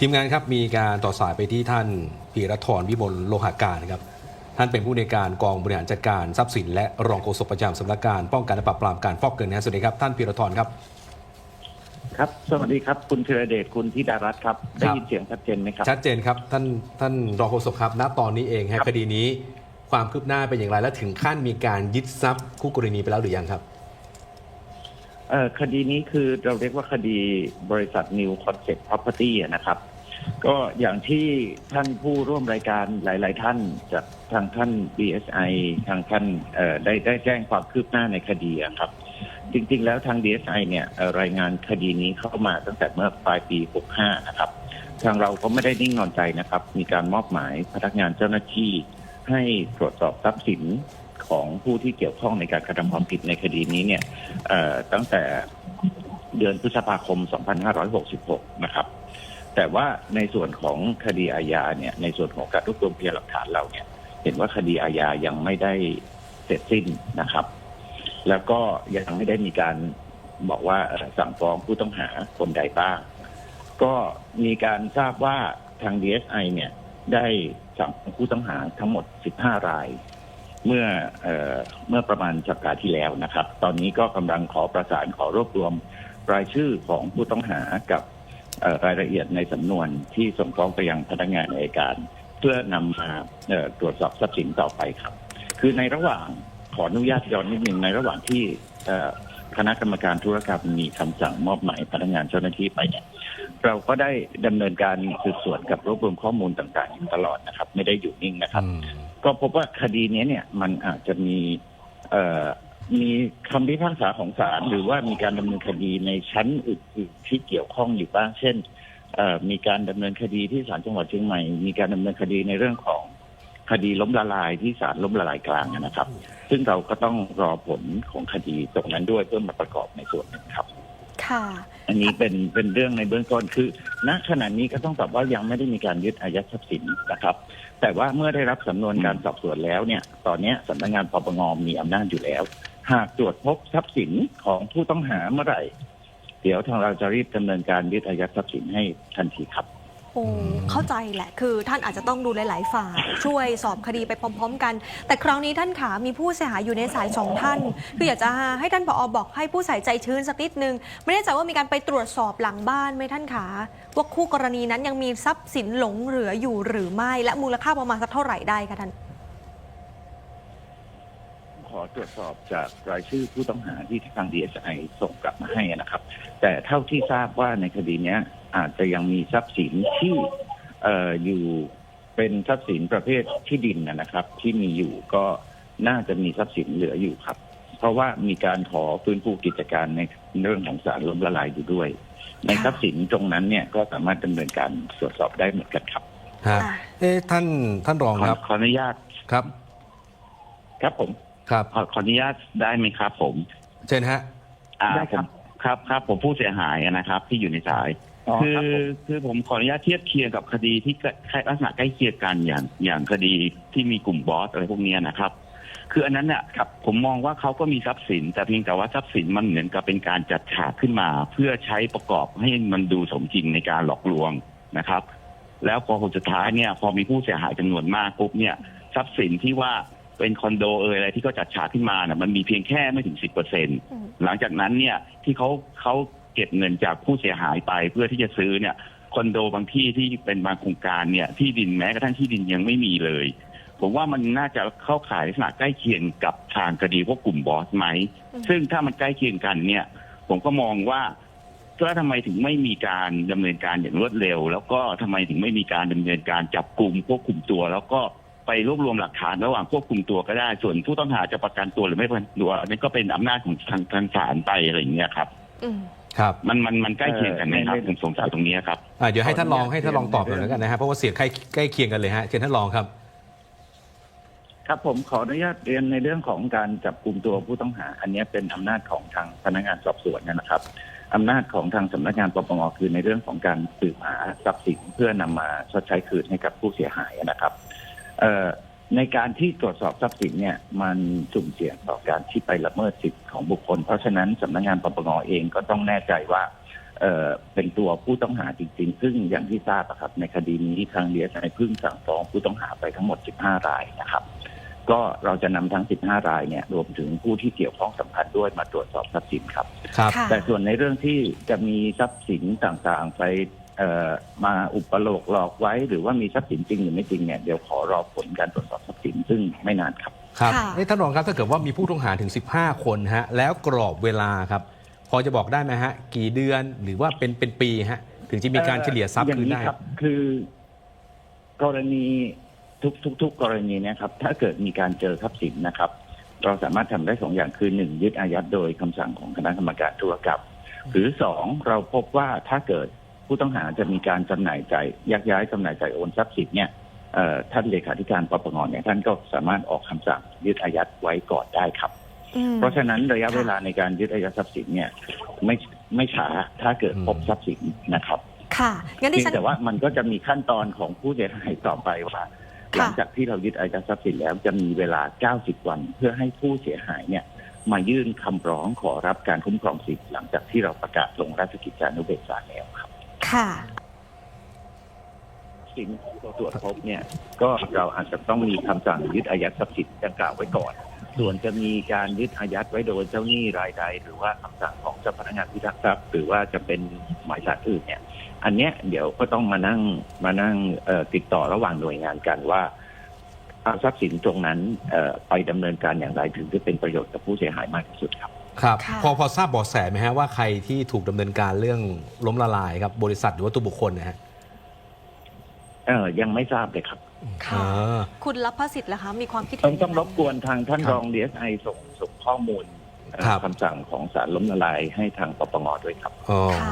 ทีมงานครับมีการต่อสายไปที่ท่านพีรทรวิมลโลหาการครับท่านเป็นผู้ในวยการกองบริหารจัดการทรัพย์สิน และรองโฆษกประจำสำนักงานป้องกันและปราบปรามการฟอกเงินนะฮะสวัสดีครับท่านพีรทรครับ ครับ สวัสดีครับคุณเทระเดชคุณธิดารัตน์ครับได้ยินเสียงชัดเจนไหมครับชัดเจนครับท่านท่านรองโฆษกครับณตอนนี้เองฮะคดีนี้ ความคืบหน้าเป็นอย่างไรและถึงขั้นมีการยึดทรัพย์คู่กรณีไปแล้วหรือยังครับ เอ่อคดีนี้คือเราเรียกว่าคดีบริษัท New Concept Property อะนะครับ ก็อย่างที่ท่านผู้ร่วมรายการหลาย ๆ ท่านจากทางท่าน DSI ทางท่านเอ่อได้ได้แจ้งความคืบหน้าในคดีอะครับ จริง ๆ แล้วทาง DSI เนี่ยเอ่อรายงานคดีนี้เข้ามาตั้งแต่เมื่อปลายปี 65 นะครับ ทางเราก็ไม่ได้นิ่งนอนใจนะครับ มีการมอบหมายพนักงานเจ้าหน้าที่ให้ตรวจสอบทรัพย์สิน ของผู้ที่เกี่ยวข้องในการกระทำความผิดในคดีนี้เนี่ยตั้งแต่เดือนพฤษภาคม 2566 นะครับ แต่ว่าในส่วนของคดีอาญาเนี่ย ในส่วนของการรวบรวมพยานหลักฐานเราเนี่ย เห็นว่าคดีอาญายังไม่ได้เสร็จสิ้นนะครับ แล้วก็ยังไม่ได้มีการบอกว่าสั่งฟ้องผู้ต้องหาคนใดบ้าง ก็มีการทราบว่าทาง DSI เนี่ยได้สั่งผู้ต้องหาทั้งหมด 15 ราย เมื่อเอเมื่อประมาณสัปดาห์ที่แล้วนะครับ ตอนนี้ก็กำลังขอประสานขอรวบรวมรายชื่อของผู้ต้องหากับรายละเอียดในสำนวนที่ส่งฟ้องไปยังพนักงานอัยการ เพื่อนำมาตรวจสอบทรัพย์สินต่อไปครับ คือในระหว่างขออนุญาตย้อนนิดนึงในระหว่างที่คณะกรรมการธุรกรรมมีคำสั่งมอบหมายพนักงานเจ้าหน้าที่ไปเนี่ยเราก็ได้ดำเนินการสืบสวนกับรวบรวมข้อมูลต่างๆอยู่ตลอดนะครับ ไม่ได้อยู่นิ่งนะครับ ก็พบว่าคดีนี้เนี่ยมันอาจจะมีเอ่อมีคำพิพากษาของศาลหรือว่ามีการดำเนินคดีในชั้นอื่นๆที่เกี่ยวข้องอยู่บ้าง เช่นเอ่อมีการดำเนินคดีที่ศาลจังหวัดเชียงใหม่ มีการดำเนินคดีในเรื่องของคดีล้มละลายที่ศาลล้มละลายกลางนะครับ ซึ่งเราก็ต้องรอผลของคดีตรงนั้นด้วยเพื่อมาประกอบในส่วนหนึ่งครับ ค่ะ อันนี้เป็นเป็นเรื่องในเบื้องต้นคือ ณขณะนี้ก็ต้องตอบว่ายังไม่ได้มีการยึดอายัดทรัพย์สินนะครับ แต่ว่าเมื่อได้รับสำนวนการสอบสวนแล้วเนี่ย ตอนนี้สำนักงานปปงมีอำนาจอยู่แล้ว หากตรวจพบทรัพย์สินของผู้ต้องหาเมื่อไหร่ เดี๋ยวทางเราจะรีบดำเนินการยึดอายัดทรัพย์สินให้ทันทีครับ อ้เข้าใจแหละ คือท่านอาจจะต้องดูหลาย ๆ ฝ่ายช่วยสอบคดีไปพร้อม ๆ กัน แต่ครั้งนี้ท่านขามีผู้เสียหายอยู่ในสายสองท่าน คืออยากจะให้ท่านผอบอกให้ผู้ใส่ใจชื้นสักนิดนึง ไม่แน่ใจว่ามีการไปตรวจสอบหลังบ้านไหมท่านขาว่าคู่กรณีนั้นยังมีทรัพย์สินหลงเหลืออยู่หรือไม่ และมูลค่าประมาณสักเท่าไหร่ได้คะท่าน ขอตรวจสอบจากรายชื่อผู้ต้องหาที่ทาง DSI ส่งกลับมาให้นะครับ แต่เท่าที่ทราบว่าในคดีเนี้ย อาจจะยังมีทรัพย์สินที่เอ่ออยู่เป็นทรัพย์สินประเภทที่ดินนะนะครับ ที่มีอยู่ก็น่าจะมีทรัพย์สินเหลืออยู่ครับ เพราะว่ามีการขอฟื้นฟูกิจการในเรื่องของสารล้มละลายอยู่ด้วย ในทรัพย์สินตรงนั้นเนี่ยก็สามารถดำเนินการตรวจสอบได้เหมือนกันครับฮะอะเอ๊ะท่านท่านรองขอครับขออนุญาตครับ ครับผมครับขอขออนุญาตได้ไหมครับ ผม เชิญฮะอ่าได้ผครัมบครับครับผมผู้เสียหายนะครับ ที่อยู่ในสาย คืครับผมคือผมขออนุญาตเทียบเคียงกับคดีที่ใกล้ลักษณะใกล้เคียงกันอย่างอย่างคดีที่มีกลุ่มบอสอะไรพวกนี้นะครับ คืออันนั้นเนี่ยครับผมมองว่าเขาก็มีทรัพย์สิน แต่เพียงแต่ว่าทรัพย์สินมันเหมือนกับเป็นการจัดฉากขึ้นมา เพื่อใช้ประกอบให้มันดูสมจริงในการหลอกลวงนะครับ แล้วพอผลสุดท้ายเนี่ย พอมีผู้เสียหายจำนวนมากปุ๊บเนี่ย ทรัพย์สินที่ว่าเป็นคอนโดเอ่ยอะไรที่เขาจัดฉากขึ้นมาเนี่ยมันมีเพียงแค่ไม่ถึงสิบเปอร์เซ็นต์หลังจากนั้นเนี่ยที่เขาเขา เก็บเงินจากผู้เสียหายไปเพื่อที่จะซื้อเนี่ยคอนโดบางที่ที่เป็นบางโครงการเนี่ยที่ดินแม้กระทั่งที่ดินยังไม่มีเลย ผมว่ามันน่าจะเข้าข่ายลักษณะใกล้เคียงกับทางคดีพวกกลุ่มบอสไหม ซึ่งถ้ามันใกล้เคียงกันเนี่ย ผมก็มองว่าแล้วทำไมถึงไม่มีการดำเนินการอย่างรวดเร็ว แล้วก็ทำไมถึงไม่มีการดำเนินการจับกลุ่มควบคุมตัว แล้วก็ไปรวบรวมหลักฐานระหว่างควบคุมตัวก็ได้ ส่วนผู้ต้องหาจะประกันตัวหรือไม่ประกันตัวอันนี้ก็เป็นอำนาจของทางทางศาลไปอะไรอย่างเงี้ยครับ อื ครับมันมันมันใกล้เคียงกันไหมครับเอ่อผมสงสัยตรงนี้ครับอะเดี๋ยวให้ท่านรองขออนุญาตให้ท่านรองตอบหน่อยแล้วกันนะฮะเพราะว่าเสียงใกล้ใกล้เคียงกันเลยฮะเชิญท่านรองครับครับผมขออนุญาตเรียนในเรื่องของการจับกลุ่มตัวผู้ต้องหา อันนี้เป็นอำนาจของทางพนักงานสอบสวนนะครับอำนาจของทางสำนักงานปปงคือในเรื่องของการสืบหาทรัพย์สินเพื่อนำมาชดใช้คืนให้กับผู้เสียหายนะครับเอ่อ ในการที่ตรวจสอบทรัพย์สินเนี่ยมันสุ่มเสี่ยงต่อการที่ไปละเมิดสิทธิของบุคคล เพราะฉะนั้นสำนักงานปปงเองก็ต้องแน่ใจว่าเอ่อเป็นตัวผู้ต้องหาจริงๆ ซึ่งอย่างที่ทราบอะครับ ในคดีนี้ทางเดียสไอเพิ่งสั่งฟ้องผู้ต้องหาไปทั้งหมด 15 รายนะครับ ก็เราจะนำทั้ง 15 รายเนี่ยรวมถึงผู้ที่เกี่ยวข้องสำคัญด้วยมาตรวจสอบทรัพย์สินครับ ครับค่ะแต่ส่วนในเรื่องที่จะมีทรัพย์สินต่างๆไป เอ่อมาอุปโลกหลอกไว้ หรือว่ามีทรัพย์สินจริงหรือไม่จริงเนี่ยเดี๋ยวขอรอผลการตรวจสอบทรัพย์สินซึ่งไม่นานครับ ครับค่ะ นี่ท่านรองครับถ้าเกิดว่ามีผู้ต้องหาถึง 15 คนฮะแล้วกรอบเวลาครับ พอจะบอกได้ไหมฮะ กี่เดือนหรือว่าเป็นเป็นปีฮะถึงจะมีการเฉลี่ยทรัพย์อย่างคืนนี้ได้ครับคือ กรณีทุกทุกทุกกรณีเนะครับ ถ้าเกิดมีการเจอทรัพย์สินนะครับ เราสามารถทำได้สองอย่างคือหนึ่งยึดอายัดโดยคำสั่งของคณะกรรมการธุรกรรมหรือสองเราพบว่าถ้าเกิด ผู้ต้องหาจะมีการจำหน่ายจ่ายยักย้ายจำหน่ายจ่ายโอนทรัพย์สินเนี่ยเอ่อท่านเลขาธิการปปงเนี่ยท่านก็สามารถออกคำสั่งยึดอายัดไว้ก่อนได้ครับอืมเพราะฉะนั้นระยะเวลาในการยึดอายัดทรัพย์สินเนี่ยไม่ไม่ช้าถ้าเกิดพบทรัพย์สินนะครับ ค่ะงั้นดิเพียฉังนแต่ว่ามันก็จะมีขั้นตอนของผู้เสียหายต่อไปว่าค่ะหลังจากที่เรายึดอายัดทรัพย์สินแล้วจะมีเวลา 90 วัน เพื่อให้ผู้เสียหายเนี่ยมายื่นคำร้องขอรับการคุ้มครองสิทธิ์หลังจากที่เราประกาศลงราชกิจจานุเบกษาแล้วครับ ค่ะ สิ่งที่เราตรวจพบเนี่ย ก็เราอาจจะต้องมีคำสั่งยึดอายัดทรัพย์สินดังกล่าวไว้ก่อน ส่วนจะมีการยึดอายัดไว้โดยเจ้าหนี้รายใด หรือว่าคำสั่งของเจ้าพนักงานพิทักษ์ทรัพย์ หรือว่าจะเป็นหมายสารอื่นเนี่ย อันเนี้ยเดี๋ยวก็ต้องมานั่งมานั่งเอ่อติดต่อระหว่างหน่วยงานกันว่าเอาทรัพย์สินตรงนั้นเอ่อไปดำเนินการอย่างไรถึงจะเป็นประโยชน์กับผู้เสียหายมากที่สุดครับ ครับค่ะ พอพอทราบเบาะแสไหมฮะว่าใครที่ถูกดำเนินการเรื่องล้มละลายครับบริษัทหรือว่าตัวบุคคลนะฮะเออยังไม่ทราบเลยครับ ค่ะ อ่า คุณรับพสิทธิ์ล่ะคะ มีความคิดต้เห็อนงต้องรบกวนทางท่านครับรองดีเอสไอส่งส่งข้อมูลเอ่อครับ คำสั่งของศาลล้มละลายให้ทางปปงด้วยครับ อ๋อค่ะ